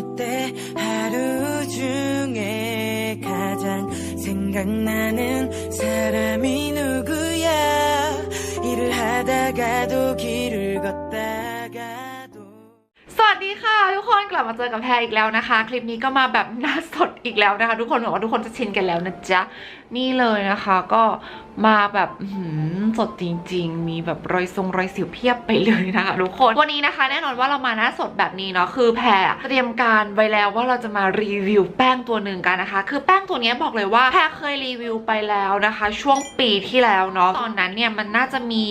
어때 하루 중에 가장 생각나는 사람이 누구야 일을 하다가도 길을 걷다가도 สวัสดีค่ะ ทุกคนกลับมาเจอกับแพรอีกแล้วนะคะ คลิปนี้ก็มาแบบหน้าสดอีกแล้วนะคะ ทุกคนหวังว่าทุกคนจะชินกันแล้วนะจ๊ะนี่เลยนะคะ ก็ มาแบบสดจริง ๆ มีแบบรอยทรงรอยสิวเพียบไปเลยนะคะทุกคน วันนี้นะคะแน่นอนว่าเรามาหน้าสดแบบนี้เนาะคือแพรเตรียมการไว้แล้วว่าเราจะมารีวิวแป้งตัวหนึ่งกันนะคะ คือแป้งตัวนี้บอกเลยว่าแพรเคยรีวิวไปแล้วนะคะ ช่วงปีที่แล้วเนาะตอนนั้นเนี่ยมันน่าจะมี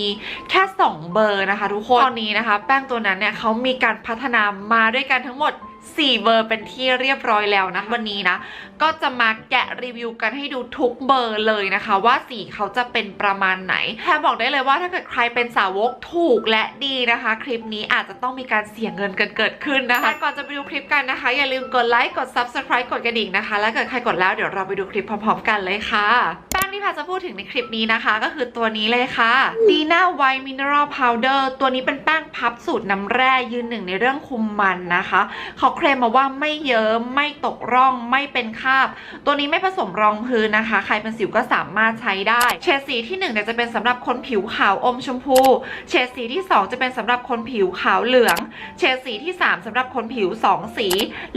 แค่ 2 เบอร์นะคะ ทุกคนตอนนี้นะคะ แป้งตัวนั้นเนี่ยเขามีการพัฒนามาด้วยกันทั้งหมด 4 เบอร์เป็นที่เรียบร้อยแล้วนะวันนี้นะ ก็จะมาแกะรีวิวกันให้ดูทุกเบอร์เลยนะคะ ว่าสีเขาจะเป็นประมาณไหนแพรบอกได้เลยว่าถ้าเกิดใครเป็นสาวกถูกและดีนะคะ คลิปนี้อาจจะต้องมีการเสียเงินกันเกิดขึ้นนะคะก่อนจะไปดูคลิปกันนะคะ อย่าลืมกดไลค์กด subscribe กดกระดิ่งนะคะ แล้วเกิดใครกดแล้วเดี๋ยวเราไปดูคลิปพร้อมๆกันเลยค่ะ ที่พรจะพูดถึงในคลิปนี้นะคะ ก็คือตัวนี้เลยค่ะ Dina White Mineral Powder ตัวนี้เป็นแป้งพับสูตรน้ำแร่ยืนหนึ่งในเรื่องคุมมันนะคะ เขาเคลมมาว่าไม่เยิ้มไม่ตกร่องไม่เป็นคราบ ตัวนี้ไม่ผสมรองพื้นนะคะ ใครเป็นสิวก็สามารถใช้ได้เฉดสีที่1เนี่ยจะเป็นสำหรับคนผิวขาวอมชมพูเฉดสีที่ 2 จะเป็นสำหรับคนผิวขาวเหลืองเฉดสีที่ 3สำหรับคนผิว 2 สี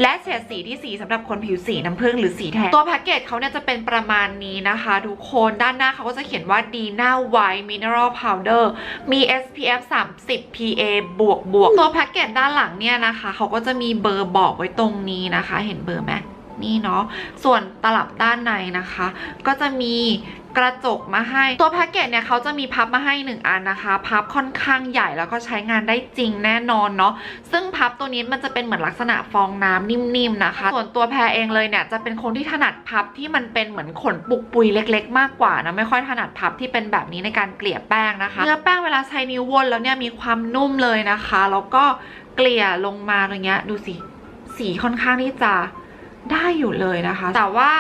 และเฉดสีทีสี่4สำหรับคนผิวสีน้ำผึ้งหรือสีแทนตัวแพ็กเกจเขาเนี่ยจะเป็นประมาณนี้นะคะทุกคนด้านหน้าเขาก็จะเขียนว่า Dina White Mineral Powder มี SPF 30 PA บวกบวกตัวแพ็กเกจด้านหลังเนี่ยนะคะ เขาก็จะมีเบอร์บอกไว้ตรงนี้นะคะ เห็นเบอร์ไหม นี่เนาะส่วนตลับด้านในนะคะ ก็จะมีกระจกมาให้ตัวแพ็กเกจเนี่ยเขาจะมีพับมาให้1อันนะคะ พับค่อนข้างใหญ่แล้วก็ใช้งานได้จริงแน่นอนเนาะซึ่งพับตัวนี้มันจะเป็นเหมือนลักษณะฟองน้ำนิ่มๆนะคะ ส่วนตัวแพรเองเลยเนี่ยจะเป็นคนที่ถนัดพับที่มันเป็นเหมือนขนปุกปุยเล็ก ๆ มากกว่านะไม่ค่อยถนัดพับที่เป็นแบบนี้ในการเกลี่ยแป้งนะคะเนื้อแป้งเวลาใช้นิ้ววนแล้วเนี่ยมีความนุ่มเลยนะคะแล้วก็เกลี่ยลงมาอย่างเงี้ยดูสิสีค่อนข้างที่จะ ได้อยู่เลยนะคะ แต่ว่า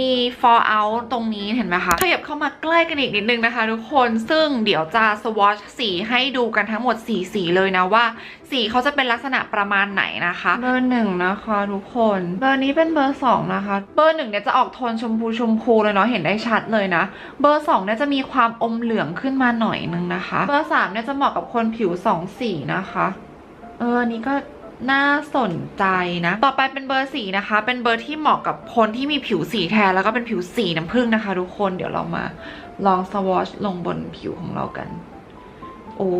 มี fall out ตรงนี้เห็นไหมคะขยับเข้ามาใกล้กันอีกนิดนึงนะคะ ทุกคนซึ่งเดี๋ยวจะ swatch สีให้ดูกันทั้งหมด4สีเลยนะว่า สีเขาจะเป็นลักษณะประมาณไหนนะคะเบอร์หนึ่งนะคะทุกคนเบอร์นี้เป็นเบอร์สองนะคะเบอร์หนึ่งเนี่ยจะออกโทนชมพูชมพูเลยเนาะเห็นได้ชัดเลยนะ เบอร์สองเนี่ยจะมีความอมเหลืองขึ้นมาหน่อยนึงนะคะ เบอร์สามเนี่ยจะเหมาะกับคนผิวสองสีนะคะ เอออนนี้ก็ น่าสนใจนะ ต่อไปเป็นเบอร์สีนะคะ เป็นเบอร์ที่เหมาะกับคนที่มีผิวสีแทน แล้วก็เป็นผิวสีน้ำผึ้งนะคะ ทุกคน เดี๋ยวเรามาลองสวอชลงบนผิวของเรากัน โอ้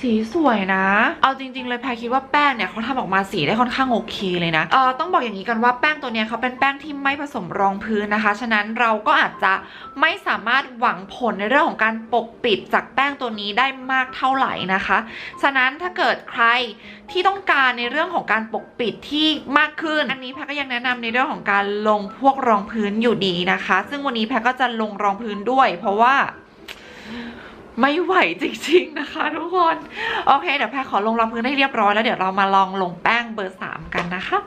สีสวยนะ เอาจริง ๆ เลยแพรคิดว่าแป้งเนี่ยเขาทำออกมาสีได้ค่อนข้างโอเคเลยนะ เออต้องบอกอย่างนี้กันว่าแป้งตัวเนี้ยเขาเป็นแป้งที่ไม่ผสมรองพื้นนะคะ ฉะนั้นเราก็อาจจะไม่สามารถหวังผลในเรื่องของการปกปิดจากแป้งตัวนี้ได้มากเท่าไหร่นะคะ ฉะนั้นถ้าเกิดใครที่ต้องการในเรื่องของการปกปิดที่มากขึ้น อันนี้แพรก็ยังแนะนำในเรื่องของการลงพวกรองพื้นอยู่ดีนะคะ ซึ่งวันนี้แพรก็จะลงรองพื้นด้วย เพราะว่า ไม่ไหวจริง ๆ นะคะ ทุกคน โอเค เดี๋ยวแพรขอลงรองพื้นให้เรียบร้อยแล้วเดี๋ยวเรามาลองลงแป้งเบอร์สามกันนะคะ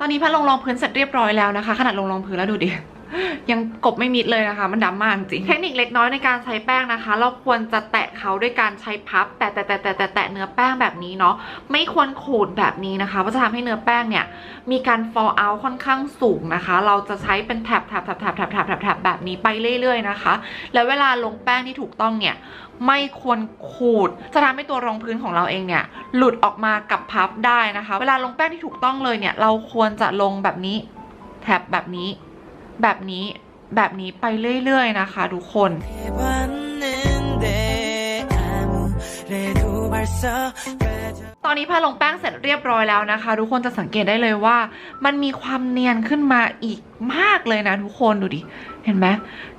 ตอนนี้พัดลงรองพื้นเสร็จเรียบร้อยแล้วนะคะ ขนาดลงรองพื้นแล้วดูดิ ยังกบไม่มิดเลยนะคะ มันดำมากจริง เทคนิคเล็กน้อยในการใช้แป้งนะคะ เราควรจะแตะเขาด้วยการใช้พับ แตะแตะแตะแตะแตะเนื้อแป้งแบบนี้เนาะ ไม่ควรขูดแบบนี้นะคะ เพราะจะทำให้เนื้อแป้งเนี่ย มีการ fall out ค่อนข้างสูงนะคะ เราจะใช้เป็นแถบแถบแถบแถบแถบแถบแถบแบบนี้ไปเรื่อยๆนะคะ แล้วเวลาลงแป้งที่ถูกต้องเนี่ยไม่ควรขูด จะทำให้ตัวรองพื้นของเราเองเนี่ย หลุดออกมากับพับได้นะคะ เวลาลงแป้งที่ถูกต้องเลยเนี่ย เราควรจะลงแบบนี้แถบแบบนี้ แบบนี้แบบนี้ไปเรื่อยๆนะคะทุกคน ตอนนี้พาลงแป้งเสร็จเรียบร้อยแล้วนะคะ ทุกคนจะสังเกตได้เลยว่า มันมีความเนียนขึ้นมาอีกมากเลยนะทุกคนดูดิ เห็นไหม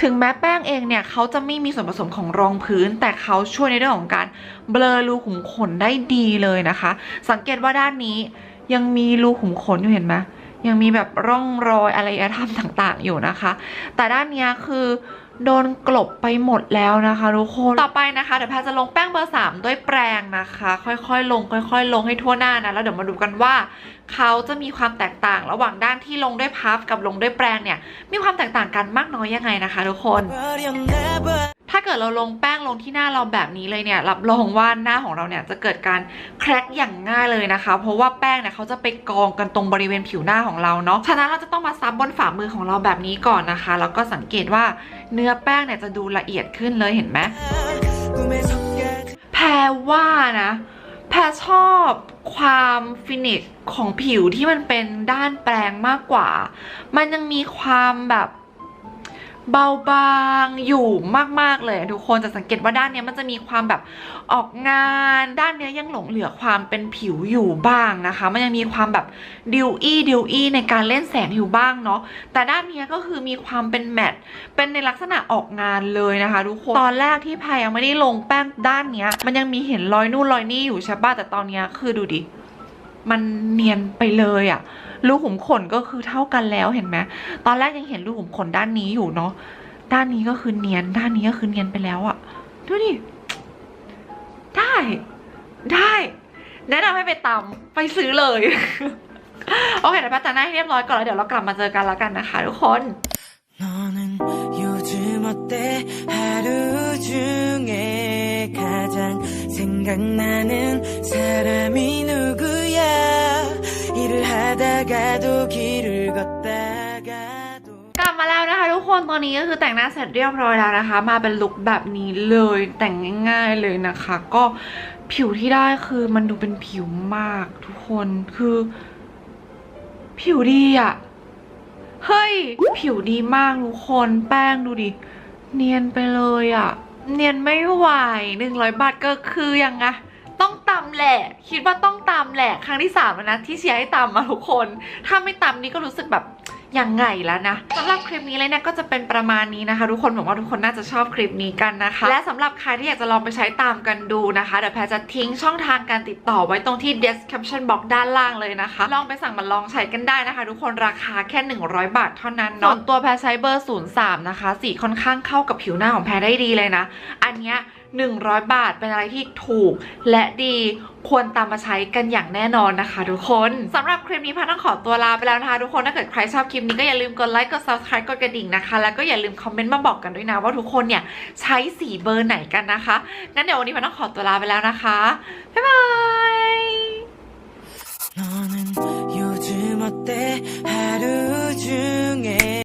ถึงแม้แป้งเองเนี่ยเขาจะไม่มีส่วนผสมของรองพื้น แต่เขาช่วยในเรื่องของการเบลอรูขุมขนได้ดีเลยนะคะ สังเกตว่าด้านนี้ยังมีรูขุมขนอยู่เห็นไหม ยังมีแบบร่องรอยอะไรธรรมต่าง ๆ อยู่นะคะ แต่ด้านนี้คือ โดนกลบไปหมดแล้วนะคะทุกคน ต่อไปนะคะ เดี๋ยวแพทจะลงแป้งเบอร์ 3 ด้วยแปรงนะคะ ค่อยๆ ลง ค่อย ๆ ลงให้ทั่วหน้านะ แล้วเดี๋ยวมาดูกันว่า เขาจะมีความแตกต่างระหว่างด้านที่ลงด้วยพัฟกับลงด้วยแปรงเนี่ย มีความแตกต่างกันมากน้อยยังไงนะคะทุกคน ถ้าเกิดเราลงแป้งลงที่หน้าเราแบบนี้เลยเนี่ย รับรองว่าหน้าของเราเนี่ยจะเกิดการแครกอย่างง่ายเลยนะคะ เพราะว่าแป้งเนี่ยเขาจะไปกองกันตรงบริเวณผิวหน้าของเราเนาะ ฉะนั้นเราจะต้องมาซับบนฝ่ามือของเราแบบนี้ก่อนนะคะ แล้วก็สังเกตว่า เนื้อแป้งเนี่ยจะดูละเอียดขึ้นเลยเห็นไหมแพรว่านะแพรชอบความฟินิชของผิวที่มันเป็นด้านแปลงมากกว่า มันยังมีความแบบ เบาบางอยู่มากๆเลยทุกคนจะสังเกตว่าด้านนี้มันจะมีความแบบออกงานด้านเนี้ยยังหลงเหลือความเป็นผิวอยู่บ้างนะคะ มันยังมีความแบบดิวอี้ดิวอี้ในการเล่นแสงอยู่บ้างเนาะแต่ด้านเนี้ยก็คือมีความเป็นแมตต์เป็นในลักษณะออกงานเลยนะคะทุกคนตอนแรกที่พรยังไม่ได้ลงแป้งด้านเนี้ยมันยังมีเห็นรอยนู่นรอยนี่อยู่ใช่ป่ะแต่ตอนเนี้ยคือดูดิ มันเนียนไปเลยอะรูขุมขนก็คือเท่ากันแล้วเห็นไหม ตอนแรกยังเห็นรูขุมขนด้านนี้อยู่เนาะ ด้านนี้ก็คือเนียน ด้านนี้ก็คือเนียนไปแล้วอะดูดิ ได้ ได้ แนะนำให้ไปตำไปซื้อเลย โอเคเดี๋ยวแป๊บแต่งหน้าให้เรียบร้อยก่อนแล้วเดี๋ยวเรากลับมาเจอกันแล้วกันนะคะทุกคน 너는 요즘 어때 하루 중에 가장 생각나는 사람이 누구야 일을 하다가도 길을 걷다가도 กลับมาแล้วนะคะทุกคนตอนนี้ก็คือแต่งหน้าเสร็จเรียบร้อยแล้วนะคะ มาเป็นลุคแบบนี้เลยแต่งง่ายๆเลยนะคะ ก็ผิวที่ได้คือมันดูเป็นผิวมากทุกคนคือ ผิวดีอะเฮ้ย ผิวดีมากทุกคนแป้งดูดิ เนียนไปเลยอะ เนียนไม่ไหวหนึ่งร้อยบาทก็คือยังไงต้องตำแหละ คิดว่าต้องตำแหละ ครั้งที่สามแล้วนะที่เชียร์ให้ตำมาทุกคน ถ้าไม่ตำนี่ก็รู้สึกแบบ ยังไงแล้วนะสำหรับคลิปนี้เลยเนี่ยก็จะเป็นประมาณนี้นะคะ ทุกคนหวังว่าทุกคนน่าจะชอบคลิปนี้กันนะคะ และสำหรับใครที่อยากจะลองไปใช้ตามกันดูนะคะเดี๋ยวแพรจะทิ้งช่องทางการติดต่อไว้ตรงที่ description box ด้านล่างเลยนะคะ ลองไปสั่งมาลองใช้กันได้นะคะ ทุกคนราคาแค่ 100 บาทเท่านั้นเนาะส่วนตัวแพรใช้เบอร์ 03 นะคะ สีค่อนข้างเข้ากับผิวหน้าของแพรได้ดีเลยนะ อันเนี้ย 100 บาทเป็นอะไรที่ถูกและดีควรตามมาใช้กันอย่างแน่นอนนะคะทุกคนสำหรับคลิปนี้พันต้องขอตัวลาไปแล้วนะคะทุกคนถ้าเกิดใครชอบคลิปนี้ก็อย่าลืมกดไลค์กด subscribe กดกระดิ่งนะคะ แล้วก็อย่าลืมคอมเมนต์มาบอกกันด้วยนะว่าทุกคนเนี่ยใช้สีเบอร์ไหนกันนะคะงั้นเดี๋ยววันนี้พันต้องขอตัวลาไปแล้วนะคะบ๊ายบาย